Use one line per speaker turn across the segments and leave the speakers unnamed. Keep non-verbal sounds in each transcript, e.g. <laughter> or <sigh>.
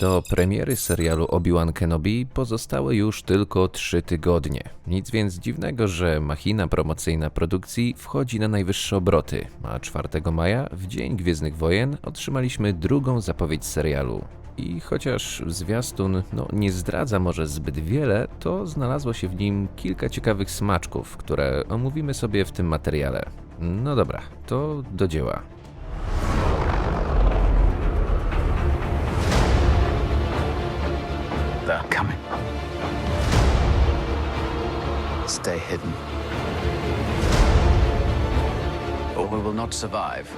Do premiery serialu Obi-Wan Kenobi pozostały już tylko 3 tygodnie. Nic więc dziwnego, że machina promocyjna produkcji wchodzi na najwyższe obroty, a 4 maja, w Dzień Gwiezdnych Wojen, otrzymaliśmy drugą zapowiedź serialu. I chociaż zwiastun no, nie zdradza może zbyt wiele, to znalazło się w nim kilka ciekawych smaczków, które omówimy sobie w tym materiale. No dobra, to do dzieła.
Coming. Stay hidden. Or we will not survive.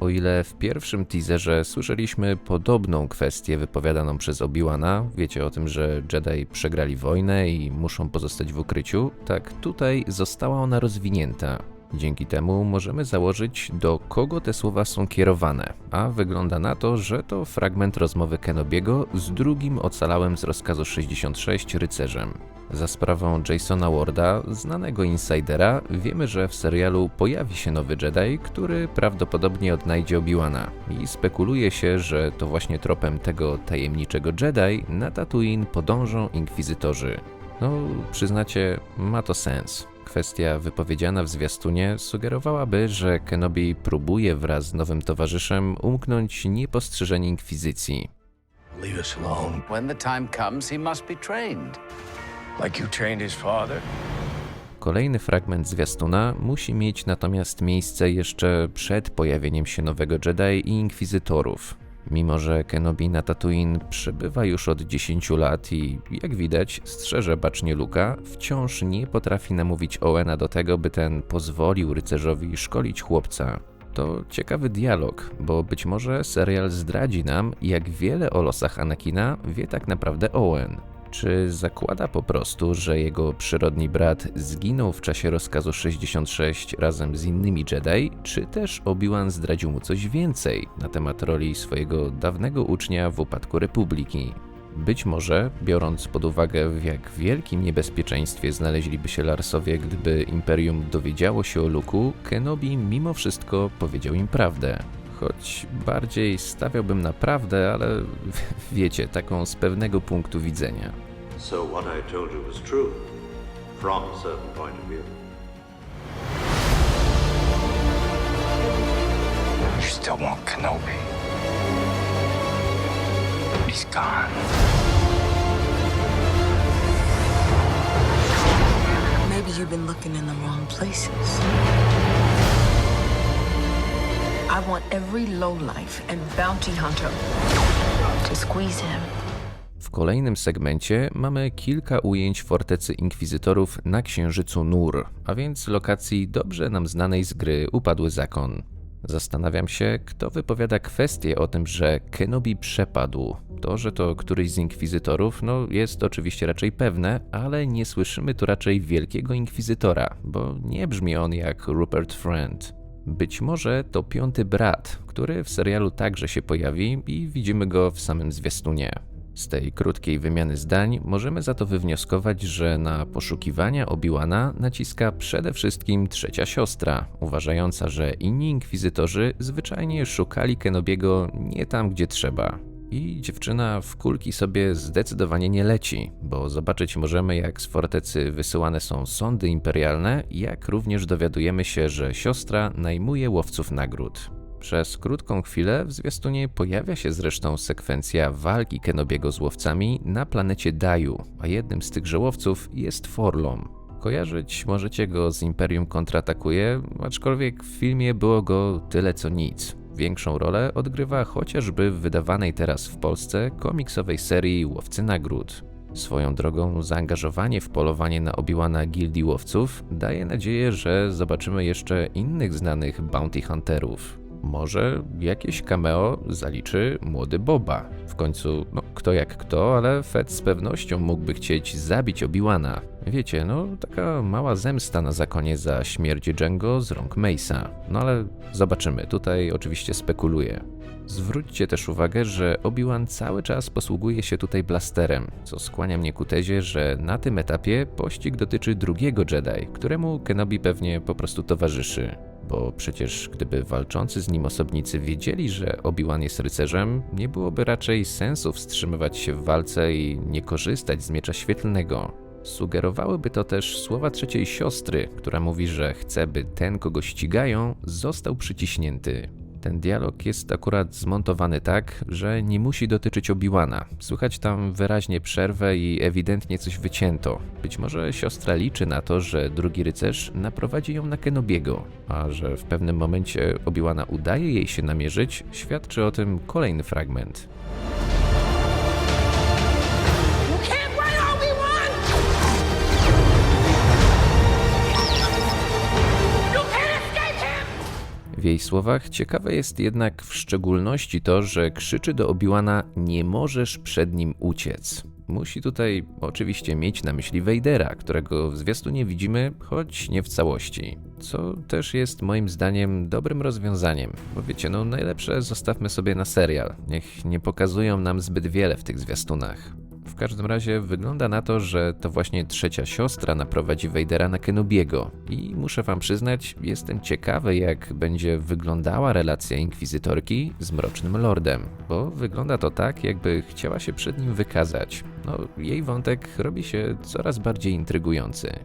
O ile w pierwszym teaserze słyszeliśmy podobną kwestię wypowiadaną przez Obi-Wana, wiecie o tym, że Jedi przegrali wojnę i muszą pozostać w ukryciu, tak tutaj została ona rozwinięta. Dzięki temu możemy założyć, do kogo te słowa są kierowane, a wygląda na to, że to fragment rozmowy Kenobiego z drugim ocalałym z rozkazu 66 rycerzem. Za sprawą Jasona Warda, znanego insidera, wiemy, że w serialu pojawi się nowy Jedi, który prawdopodobnie odnajdzie Obi-Wana i spekuluje się, że to właśnie tropem tego tajemniczego Jedi na Tatooine podążą inkwizytorzy. No, przyznacie, ma to sens. Kwestia wypowiedziana w zwiastunie sugerowałaby, że Kenobi próbuje wraz z nowym towarzyszem umknąć niepostrzeżenie inkwizycji.
Leave us alone,
When the time comes, he must be trained.
like you trained his father.
Kolejny fragment zwiastuna musi mieć natomiast miejsce jeszcze przed pojawieniem się nowego Jedi i inkwizytorów. Mimo, że Kenobi na Tatooine przebywa już od 10 lat i, jak widać, strzeże bacznie Luka, wciąż nie potrafi namówić Owena do tego, by ten pozwolił rycerzowi szkolić chłopca. To ciekawy dialog, bo być może serial zdradzi nam, jak wiele o losach Anakina wie tak naprawdę Owen. Czy zakłada po prostu, że jego przyrodni brat zginął w czasie rozkazu 66 razem z innymi Jedi, czy też Obi-Wan zdradził mu coś więcej na temat roli swojego dawnego ucznia w upadku Republiki? Być może, biorąc pod uwagę w jak wielkim niebezpieczeństwie znaleźliby się Larsowie, gdyby Imperium dowiedziało się o Luku, Kenobi mimo wszystko powiedział im prawdę. Choć bardziej stawiałbym na prawdę, ale <laughs> wiecie, taką z pewnego punktu widzenia.
So what I told you was true, from a certain point of view.
You still want Kenobi. He's gone.
Maybe you've been looking in the wrong places. I want every lowlife and bounty hunter to squeeze him.
W kolejnym segmencie mamy kilka ujęć fortecy inkwizytorów na księżycu Nur, a więc lokacji dobrze nam znanej z gry Upadły Zakon. Zastanawiam się, kto wypowiada kwestię o tym, że Kenobi przepadł. To, że to któryś z inkwizytorów, no jest oczywiście raczej pewne, ale nie słyszymy tu raczej wielkiego inkwizytora, bo nie brzmi on jak Rupert Friend. Być może to piąty brat, który w serialu także się pojawi i widzimy go w samym zwiastunie. Z tej krótkiej wymiany zdań możemy za to wywnioskować, że na poszukiwania Obi-Wana naciska przede wszystkim trzecia siostra, uważająca, że inni inkwizytorzy zwyczajnie szukali Kenobiego nie tam, gdzie trzeba. I dziewczyna w kulki sobie zdecydowanie nie leci, bo zobaczyć możemy, jak z fortecy wysyłane są sądy imperialne, jak również dowiadujemy się, że siostra najmuje łowców nagród. Przez krótką chwilę w zwiastunie pojawia się zresztą sekwencja walki Kenobiego z łowcami na planecie Daju, a jednym z tych żołowców jest Forlom. Kojarzyć możecie go z Imperium kontratakuje, aczkolwiek w filmie było go tyle co nic. Większą rolę odgrywa chociażby w wydawanej teraz w Polsce komiksowej serii Łowcy Nagród. Swoją drogą zaangażowanie w polowanie na Obi-Wana Gildii Łowców daje nadzieję, że zobaczymy jeszcze innych znanych bounty hunterów. Może jakieś cameo zaliczy młody Boba. W końcu, no kto jak kto, ale Fed z pewnością mógłby chcieć zabić Obi-Wana. Wiecie, no taka mała zemsta na zakonie za śmierć Django z rąk Mace'a. No ale zobaczymy, tutaj oczywiście spekuluję. Zwróćcie też uwagę, że Obi-Wan cały czas posługuje się tutaj blasterem, co skłania mnie ku tezie, że na tym etapie pościg dotyczy drugiego Jedi, któremu Kenobi pewnie po prostu towarzyszy. Bo przecież gdyby walczący z nim osobnicy wiedzieli, że Obi-Wan jest rycerzem, nie byłoby raczej sensu wstrzymywać się w walce i nie korzystać z miecza świetlnego. Sugerowałyby to też słowa trzeciej siostry, która mówi, że chce, by ten, kogo ścigają, został przyciśnięty. Ten dialog jest akurat zmontowany tak, że nie musi dotyczyć Obiłana. Słychać tam wyraźnie przerwę i ewidentnie coś wycięto. Być może siostra liczy na to, że drugi rycerz naprowadzi ją na Kenobiego, a że w pewnym momencie Obiłana udaje jej się namierzyć, świadczy o tym kolejny fragment. W jej słowach ciekawe jest jednak w szczególności to, że krzyczy do Obiłana nie możesz przed nim uciec. Musi tutaj oczywiście mieć na myśli Vadera, którego w zwiastunie widzimy, choć nie w całości. Co też jest moim zdaniem dobrym rozwiązaniem, bo wiecie, no najlepsze zostawmy sobie na serial. Niech nie pokazują nam zbyt wiele w tych zwiastunach. W każdym razie wygląda na to, że to właśnie trzecia siostra naprowadzi Vadera na Kenobiego. I muszę wam przyznać, jestem ciekawy, jak będzie wyglądała relacja inkwizytorki z Mrocznym Lordem, bo wygląda to tak, jakby chciała się przed nim wykazać. No, jej wątek robi się coraz bardziej intrygujący.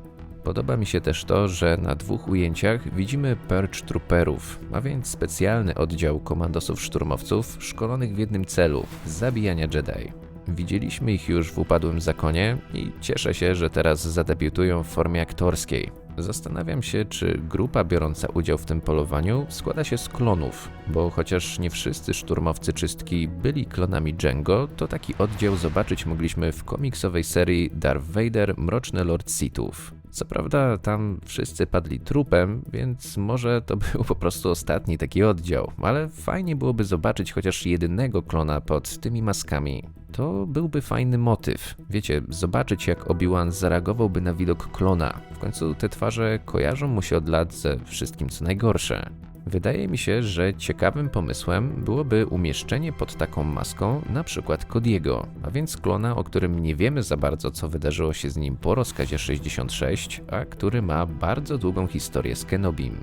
Podoba mi się też to, że na dwóch ujęciach widzimy Purge Trooperów, a więc specjalny oddział komandosów szturmowców szkolonych w jednym celu zabijania Jedi. Widzieliśmy ich już w upadłym zakonie i cieszę się, że teraz zadebiutują w formie aktorskiej. Zastanawiam się, czy grupa biorąca udział w tym polowaniu składa się z klonów, bo chociaż nie wszyscy szturmowcy czystki byli klonami Django, to taki oddział zobaczyć mogliśmy w komiksowej serii Darth Vader Mroczny Lord Sithów. Co prawda tam wszyscy padli trupem, więc może to <laughs> był po prostu ostatni taki oddział, ale fajnie byłoby zobaczyć chociaż jedynego klona pod tymi maskami. To byłby fajny motyw. Wiecie, zobaczyć jak Obi-Wan zareagowałby na widok klona. W końcu te twarze kojarzą mu się od lat ze wszystkim co najgorsze. Wydaje mi się, że ciekawym pomysłem byłoby umieszczenie pod taką maską na przykład Kodiego, a więc klona, o którym nie wiemy za bardzo, co wydarzyło się z nim po rozkazie 66, a który ma bardzo długą historię z Kenobim.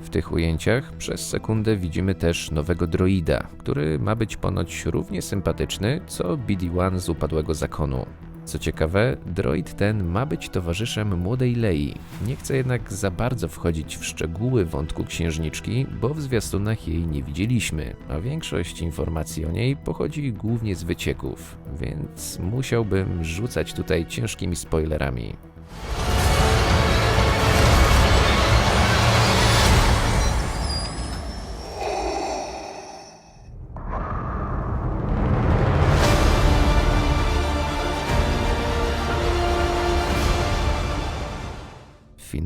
W tych ujęciach przez sekundę widzimy też nowego droida, który ma być ponoć równie sympatyczny co BD-1 z upadłego zakonu. Co ciekawe, droid ten ma być towarzyszem młodej Lei. Nie chcę jednak za bardzo wchodzić w szczegóły wątku księżniczki, bo w zwiastunach jej nie widzieliśmy, a większość informacji o niej pochodzi głównie z wycieków, więc musiałbym rzucać tutaj ciężkimi spoilerami.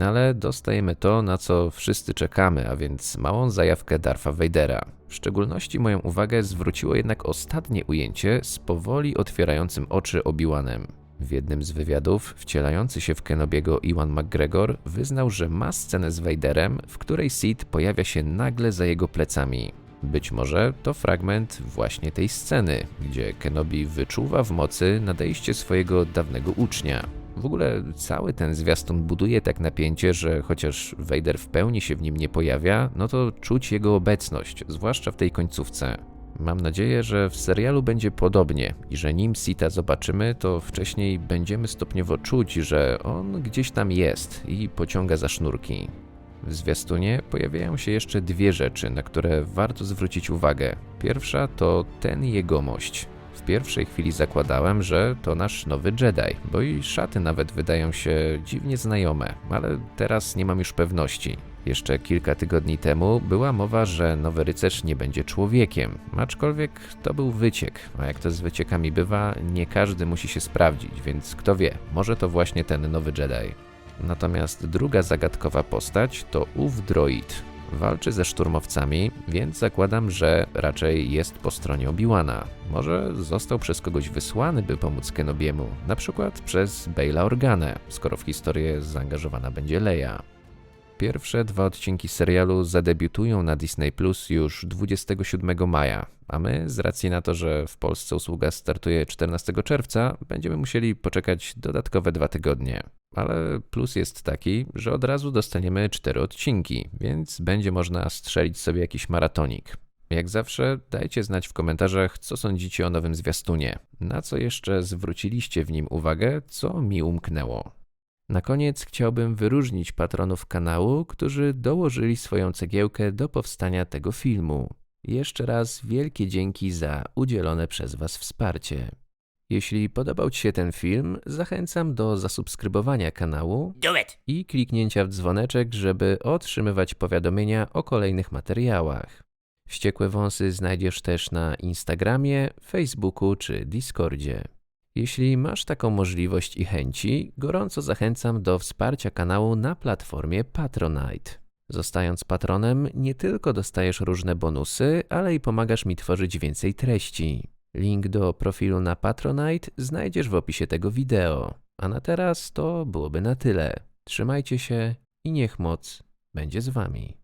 Finale dostajemy to, na co wszyscy czekamy, a więc małą zajawkę Darfa Vadera. W szczególności moją uwagę zwróciło jednak ostatnie ujęcie z powoli otwierającym oczy Obi-Wanem. W jednym z wywiadów wcielający się w Kenobiego Iwan McGregor wyznał, że ma scenę z Vaderem, w której Sid pojawia się nagle za jego plecami. Być może to fragment właśnie tej sceny, gdzie Kenobi wyczuwa w mocy nadejście swojego dawnego ucznia. W ogóle cały ten zwiastun buduje tak napięcie, że chociaż Vader w pełni się w nim nie pojawia, no to czuć jego obecność, zwłaszcza w tej końcówce. Mam nadzieję, że w serialu będzie podobnie i że nim Sita zobaczymy, to wcześniej będziemy stopniowo czuć, że on gdzieś tam jest i pociąga za sznurki. W zwiastunie pojawiają się jeszcze dwie rzeczy, na które warto zwrócić uwagę. Pierwsza to ten jegomość. Pierwszej chwili zakładałem, że to nasz nowy Jedi, bo i szaty nawet wydają się dziwnie znajome, ale teraz nie mam już pewności. Jeszcze kilka tygodni temu była mowa, że nowy rycerz nie będzie człowiekiem, aczkolwiek to był wyciek, a jak to z wyciekami bywa, nie każdy musi się sprawdzić, więc kto wie, może to właśnie ten nowy Jedi. Natomiast druga zagadkowa postać to ów droid. Walczy ze szturmowcami, więc zakładam, że raczej jest po stronie Obi-Wana. Może został przez kogoś wysłany, by pomóc Kenobiemu, na przykład przez Baila Organę, skoro w historię zaangażowana będzie Leia. Pierwsze dwa odcinki serialu zadebiutują na Disney Plus już 27 maja, a my, z racji na to, że w Polsce usługa startuje 14 czerwca, będziemy musieli poczekać dodatkowe dwa tygodnie. Ale plus jest taki, że od razu dostaniemy cztery odcinki, więc będzie można strzelić sobie jakiś maratonik. Jak zawsze, dajcie znać w komentarzach, co sądzicie o nowym zwiastunie, na co jeszcze zwróciliście w nim uwagę, co mi umknęło. Na koniec chciałbym wyróżnić patronów kanału, którzy dołożyli swoją cegiełkę do powstania tego filmu. Jeszcze raz wielkie dzięki za udzielone przez Was wsparcie. Jeśli podobał Ci się ten film, zachęcam do zasubskrybowania kanału
Do it.
i kliknięcia w dzwoneczek, żeby otrzymywać powiadomienia o kolejnych materiałach. Wściekłe wąsy znajdziesz też na Instagramie, Facebooku czy Discordzie. Jeśli masz taką możliwość i chęci, gorąco zachęcam do wsparcia kanału na platformie Patronite. Zostając patronem, nie tylko dostajesz różne bonusy, ale i pomagasz mi tworzyć więcej treści. Link do profilu na Patronite znajdziesz w opisie tego wideo. A na teraz to byłoby na tyle. Trzymajcie się i niech moc będzie z wami.